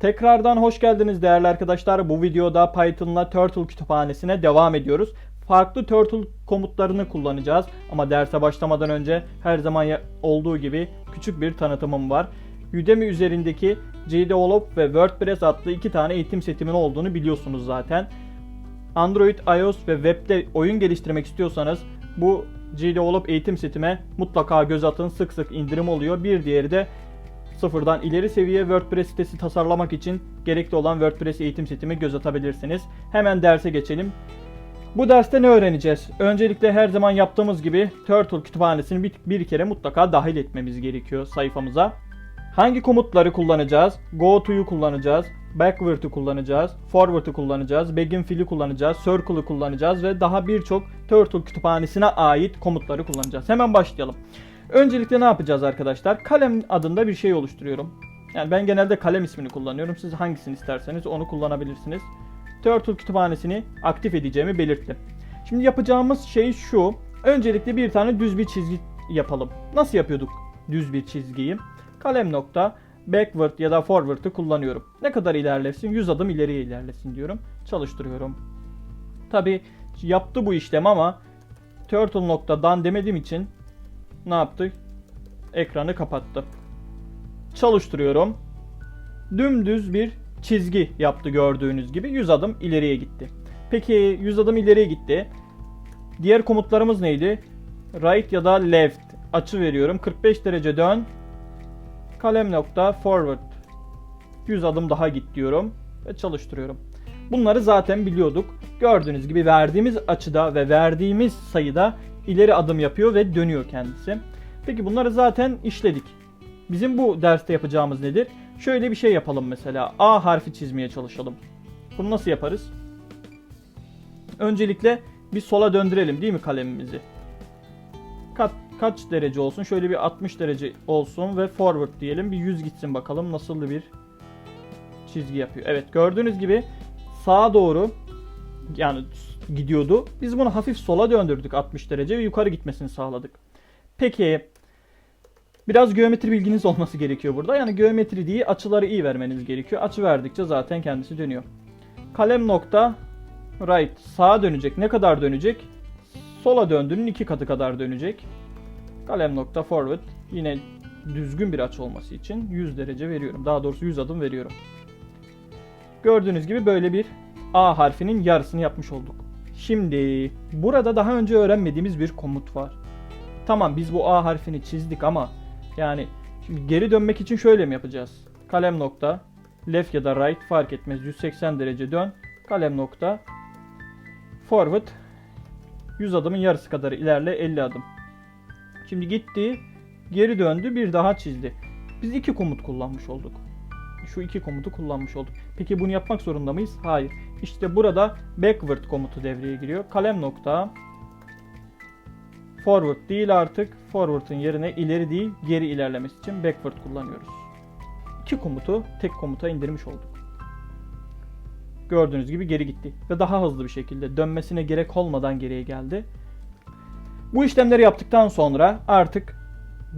Tekrardan hoş geldiniz değerli arkadaşlar. Bu videoda Python'la Turtle kütüphanesine devam ediyoruz. Farklı Turtle komutlarını kullanacağız. Ama derse başlamadan önce her zaman olduğu gibi küçük bir tanıtımım var. Udemy üzerindeki JDevelop ve WordPress adlı iki tane eğitim setimin olduğunu biliyorsunuz zaten. Android, iOS ve webde oyun geliştirmek istiyorsanız bu JDevelop eğitim setime mutlaka göz atın. Sık sık indirim oluyor. Bir diğeri de sıfırdan ileri seviye WordPress sitesi tasarlamak için gerekli olan WordPress eğitim setime göz atabilirsiniz. Hemen derse geçelim. Bu derste ne öğreneceğiz? Öncelikle her zaman yaptığımız gibi Turtle kütüphanesini bir, bir kere mutlaka dahil etmemiz gerekiyor sayfamıza. Hangi komutları kullanacağız? Go to'yu kullanacağız. Backward'ı kullanacağız. Forward'ı kullanacağız. Begin fill'i kullanacağız. Circle'ı kullanacağız ve daha birçok Turtle kütüphanesine ait komutları kullanacağız. Hemen başlayalım. Öncelikle ne yapacağız arkadaşlar? Kalem adında bir şey oluşturuyorum. Yani ben genelde kalem ismini kullanıyorum. Siz hangisini isterseniz onu kullanabilirsiniz. Turtle kütüphanesini aktif edeceğimi belirttim. Şimdi yapacağımız şey şu. Öncelikle bir tane düz bir çizgi yapalım. Nasıl yapıyorduk düz bir çizgiyi? Kalem nokta backward ya da forward'ı kullanıyorum. Ne kadar ilerlesin? 100 adım ileriye ilerlesin diyorum. Çalıştırıyorum. Tabi yaptı bu işlem ama turtle noktadan demediğim için ne yaptı? Ekranı kapattı. Çalıştırıyorum. Dümdüz bir çizgi yaptı gördüğünüz gibi 100 adım ileriye gitti. Peki 100 adım ileriye gitti. Diğer komutlarımız neydi? Right ya da left açı veriyorum. 45 derece dön. Kalem nokta forward. 100 adım daha git diyorum ve çalıştırıyorum. Bunları zaten biliyorduk. Gördüğünüz gibi verdiğimiz açıda ve verdiğimiz sayıda ileri adım yapıyor ve dönüyor kendisi. Peki bunları zaten işledik. Bizim bu derste yapacağımız nedir? Şöyle bir şey yapalım mesela. A harfi çizmeye çalışalım. Bunu nasıl yaparız? Öncelikle bir sola döndürelim değil mi kalemimizi? Kaç, kaç derece olsun? Şöyle bir 60 derece olsun ve forward diyelim. Bir 100 gitsin bakalım nasıl bir çizgi yapıyor. Evet gördüğünüz gibi sağa doğru yani gidiyordu. Biz bunu hafif sola döndürdük 60 derece ve yukarı gitmesini sağladık. Peki biraz geometri bilginiz olması gerekiyor burada. Yani geometri değil açıları iyi vermeniz gerekiyor. Açı verdikçe zaten kendisi dönüyor. Kalem nokta right sağa dönecek. Ne kadar dönecek? Sola döndüğünün iki katı kadar dönecek. Kalem nokta forward yine düzgün bir açı olması için 100 derece veriyorum. Daha doğrusu 100 adım veriyorum. Gördüğünüz gibi böyle bir A harfinin yarısını yapmış olduk. Şimdi burada daha önce öğrenmediğimiz bir komut var. Tamam biz bu A harfini çizdik ama yani şimdi geri dönmek için şöyle mi yapacağız? Kalem nokta left ya da right fark etmez 180 derece dön. Kalem nokta forward 100 adımın yarısı kadar ilerle 50 adım. Şimdi gitti geri döndü bir daha çizdi. Biz iki komut kullanmış olduk. Şu iki komutu kullanmış olduk. Peki bunu yapmak zorunda mıyız? Hayır. İşte burada backward komutu devreye giriyor. Kalem nokta forward değil artık. Forward'ın yerine ileri değil geri ilerlemesi için backward kullanıyoruz. İki komutu tek komuta indirmiş olduk. Gördüğünüz gibi geri gitti. Ve daha hızlı bir şekilde dönmesine gerek olmadan geriye geldi. Bu işlemleri yaptıktan sonra artık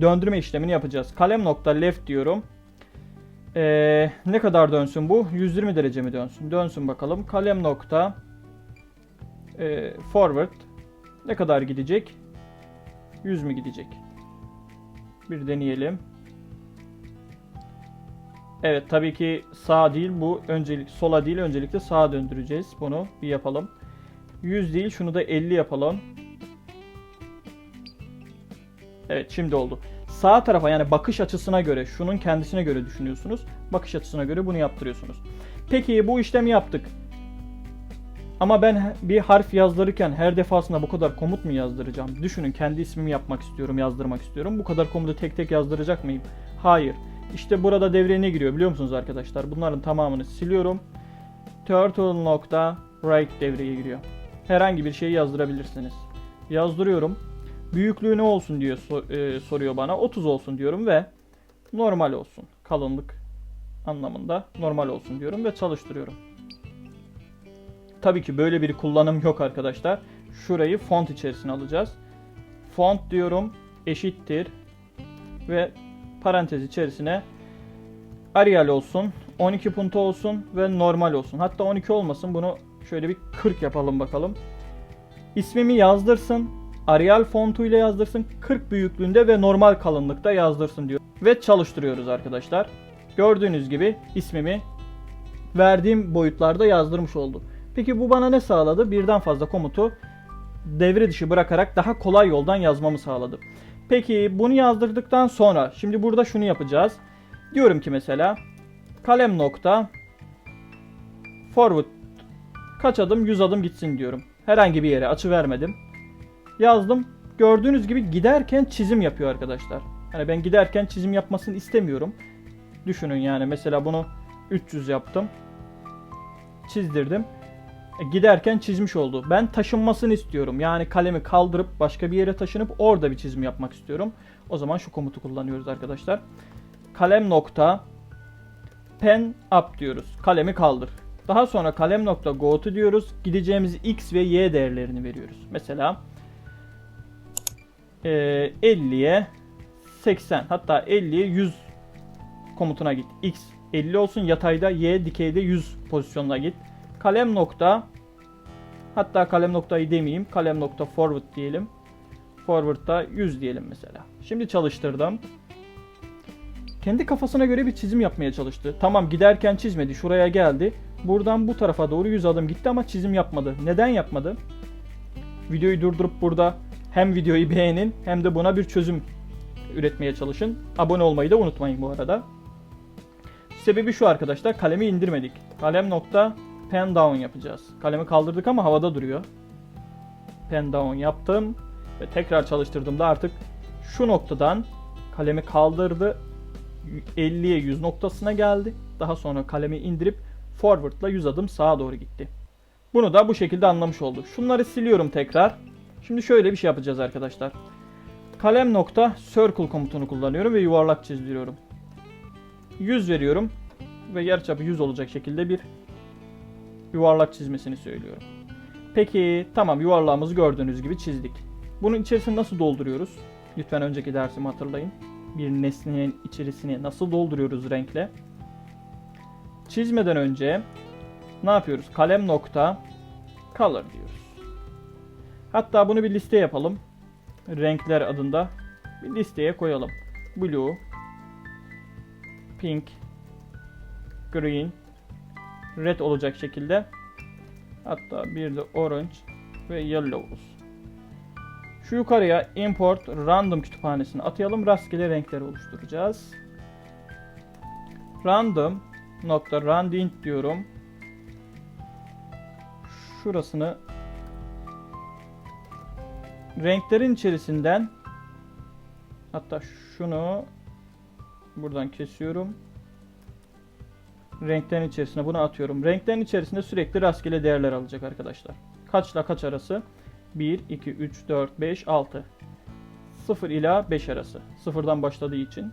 döndürme işlemini yapacağız. Kalem nokta left diyorum. Ee, ne kadar dönsün bu? 120 derece mi dönsün? Dönsün bakalım. Kalem nokta e, forward ne kadar gidecek? 100 mü gidecek? Bir deneyelim. Evet tabii ki sağ değil bu öncelik sola değil öncelikle sağa döndüreceğiz bunu bir yapalım. 100 değil şunu da 50 yapalım. Evet şimdi oldu. Sağ tarafa yani bakış açısına göre şunun kendisine göre düşünüyorsunuz. Bakış açısına göre bunu yaptırıyorsunuz. Peki bu işlemi yaptık. Ama ben bir harf yazdırırken her defasında bu kadar komut mu yazdıracağım? Düşünün kendi ismimi yapmak istiyorum, yazdırmak istiyorum. Bu kadar komutu tek tek yazdıracak mıyım? Hayır. İşte burada devreye ne giriyor biliyor musunuz arkadaşlar? Bunların tamamını siliyorum. Turtle nokta right devreye giriyor. Herhangi bir şeyi yazdırabilirsiniz. Yazdırıyorum. Büyüklüğü ne olsun diyor e, soruyor bana. 30 olsun diyorum ve normal olsun. Kalınlık anlamında normal olsun diyorum ve çalıştırıyorum. Tabii ki böyle bir kullanım yok arkadaşlar. Şurayı font içerisine alacağız. Font diyorum eşittir ve parantez içerisine Arial olsun 12 punto olsun ve normal olsun. Hatta 12 olmasın. Bunu şöyle bir 40 yapalım bakalım. İsmimi yazdırsın. Arial fontuyla yazdırsın. 40 büyüklüğünde ve normal kalınlıkta yazdırsın diyor. Ve çalıştırıyoruz arkadaşlar. Gördüğünüz gibi ismimi verdiğim boyutlarda yazdırmış oldu. Peki bu bana ne sağladı? Birden fazla komutu devre dışı bırakarak daha kolay yoldan yazmamı sağladı. Peki bunu yazdırdıktan sonra şimdi burada şunu yapacağız. Diyorum ki mesela kalem nokta forward kaç adım 100 adım gitsin diyorum. Herhangi bir yere açı vermedim. Yazdım. Gördüğünüz gibi giderken çizim yapıyor arkadaşlar. Hani ben giderken çizim yapmasını istemiyorum. Düşünün yani mesela bunu 300 yaptım. Çizdirdim. E, giderken çizmiş oldu. Ben taşınmasını istiyorum. Yani kalemi kaldırıp başka bir yere taşınıp orada bir çizim yapmak istiyorum. O zaman şu komutu kullanıyoruz arkadaşlar. Kalem nokta pen up diyoruz. Kalemi kaldır. Daha sonra kalem nokta go to diyoruz. Gideceğimiz x ve y değerlerini veriyoruz. Mesela e, 50'ye 80 hatta 50'ye 100 komutuna git. X 50 olsun yatayda y dikeyde 100 pozisyonuna git. Kalem nokta hatta kalem noktayı demeyeyim. Kalem nokta forward diyelim. Forward'da 100 diyelim mesela. Şimdi çalıştırdım. Kendi kafasına göre bir çizim yapmaya çalıştı. Tamam giderken çizmedi. Şuraya geldi. Buradan bu tarafa doğru 100 adım gitti ama çizim yapmadı. Neden yapmadı? Videoyu durdurup burada hem videoyu beğenin hem de buna bir çözüm üretmeye çalışın. Abone olmayı da unutmayın bu arada. Sebebi şu arkadaşlar kalemi indirmedik. Kalem nokta pen down yapacağız. Kalemi kaldırdık ama havada duruyor. Pen down yaptım ve tekrar çalıştırdığımda artık şu noktadan kalemi kaldırdı 50'ye 100 noktasına geldi. Daha sonra kalemi indirip forward'la 100 adım sağa doğru gitti. Bunu da bu şekilde anlamış olduk. Şunları siliyorum tekrar. Şimdi şöyle bir şey yapacağız arkadaşlar. Kalem nokta circle komutunu kullanıyorum ve yuvarlak çizdiriyorum. 100 veriyorum ve yarıçapı 100 olacak şekilde bir yuvarlak çizmesini söylüyorum. Peki tamam yuvarlağımızı gördüğünüz gibi çizdik. Bunun içerisini nasıl dolduruyoruz? Lütfen önceki dersimi hatırlayın. Bir nesnenin içerisini nasıl dolduruyoruz renkle? Çizmeden önce ne yapıyoruz? Kalem nokta color diyoruz. Hatta bunu bir liste yapalım. Renkler adında bir listeye koyalım. Blue, pink, green, red olacak şekilde. Hatta bir de orange ve yellow olsun. Şu yukarıya import random kütüphanesini atayalım. Rastgele renkler oluşturacağız. Random nokta randint diyorum. Şurasını renklerin içerisinden hatta şunu buradan kesiyorum. Renklerin içerisine bunu atıyorum. Renklerin içerisinde sürekli rastgele değerler alacak arkadaşlar. Kaçla kaç arası? 1, 2, 3, 4, 5, 6. 0 ila 5 arası. Sıfırdan başladığı için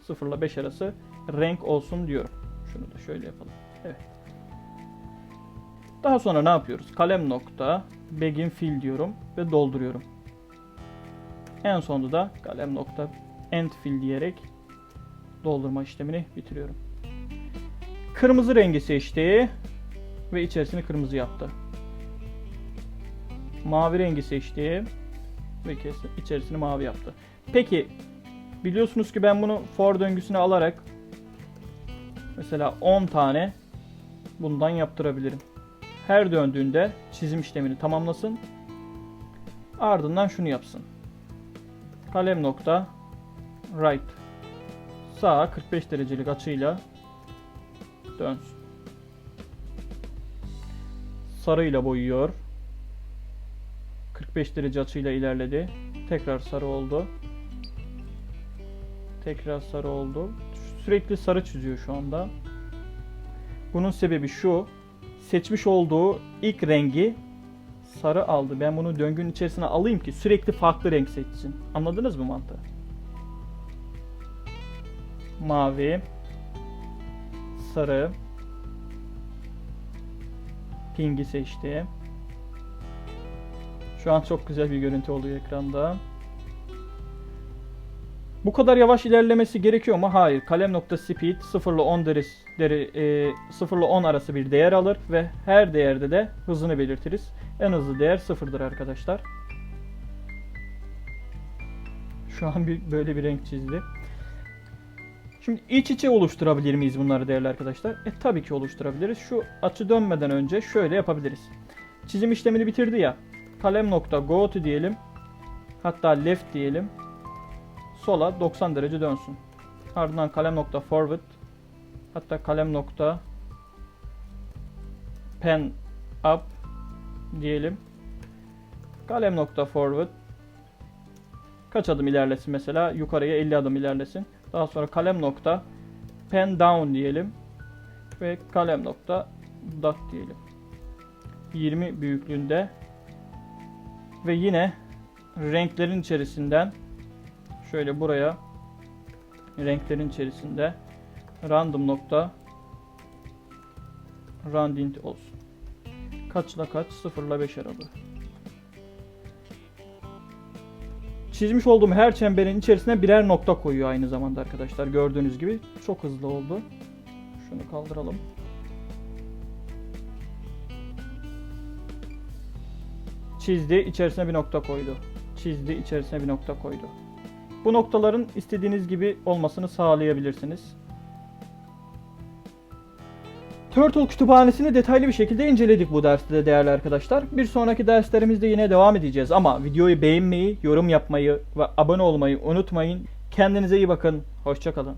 0 ile 5 arası renk olsun diyorum. Şunu da şöyle yapalım. Evet. Daha sonra ne yapıyoruz? Kalem nokta begin fill diyorum ve dolduruyorum. En sonunda da kalem nokta end fill diyerek doldurma işlemini bitiriyorum. Kırmızı rengi seçti ve içerisini kırmızı yaptı. Mavi rengi seçti ve içerisini mavi yaptı. Peki biliyorsunuz ki ben bunu for döngüsüne alarak mesela 10 tane bundan yaptırabilirim. Her döndüğünde çizim işlemini tamamlasın. Ardından şunu yapsın. Kalem nokta right sağa 45 derecelik açıyla dönsün. Sarıyla boyuyor. 45 derece açıyla ilerledi. Tekrar sarı oldu. Tekrar sarı oldu. Sürekli sarı çiziyor şu anda. Bunun sebebi şu. Seçmiş olduğu ilk rengi sarı aldı. Ben bunu döngünün içerisine alayım ki sürekli farklı renk seçsin. Anladınız mı mantığı? Mavi, sarı, pingi seçti. Şu an çok güzel bir görüntü oluyor ekranda. Bu kadar yavaş ilerlemesi gerekiyor mu? Hayır. Kalem.speed 0 ile 10 deri, deri, e, 0 ile 10 arası bir değer alır ve her değerde de hızını belirtiriz. En hızlı değer 0'dır arkadaşlar. Şu an bir böyle bir renk çizdi. Şimdi iç içe oluşturabilir miyiz bunları değerli arkadaşlar? E tabii ki oluşturabiliriz. Şu açı dönmeden önce şöyle yapabiliriz. Çizim işlemini bitirdi ya. Kalem nokta go to diyelim. Hatta left diyelim. Sola 90 derece dönsün. Ardından kalem nokta forward. Hatta kalem nokta pen up diyelim. Kalem nokta forward. Kaç adım ilerlesin mesela? Yukarıya 50 adım ilerlesin. Daha sonra kalem nokta pen down diyelim. Ve kalem nokta dot diyelim. 20 büyüklüğünde. Ve yine renklerin içerisinden şöyle buraya renklerin içerisinde random nokta randint olsun. Kaçla kaç? 0 ile 5 aralığı. Çizmiş olduğum her çemberin içerisine birer nokta koyuyor aynı zamanda arkadaşlar. Gördüğünüz gibi çok hızlı oldu. Şunu kaldıralım. Çizdi, içerisine bir nokta koydu. Çizdi, içerisine bir nokta koydu. Bu noktaların istediğiniz gibi olmasını sağlayabilirsiniz. Turtle kütüphanesini detaylı bir şekilde inceledik bu derste de değerli arkadaşlar. Bir sonraki derslerimizde yine devam edeceğiz ama videoyu beğenmeyi, yorum yapmayı ve abone olmayı unutmayın. Kendinize iyi bakın. Hoşçakalın.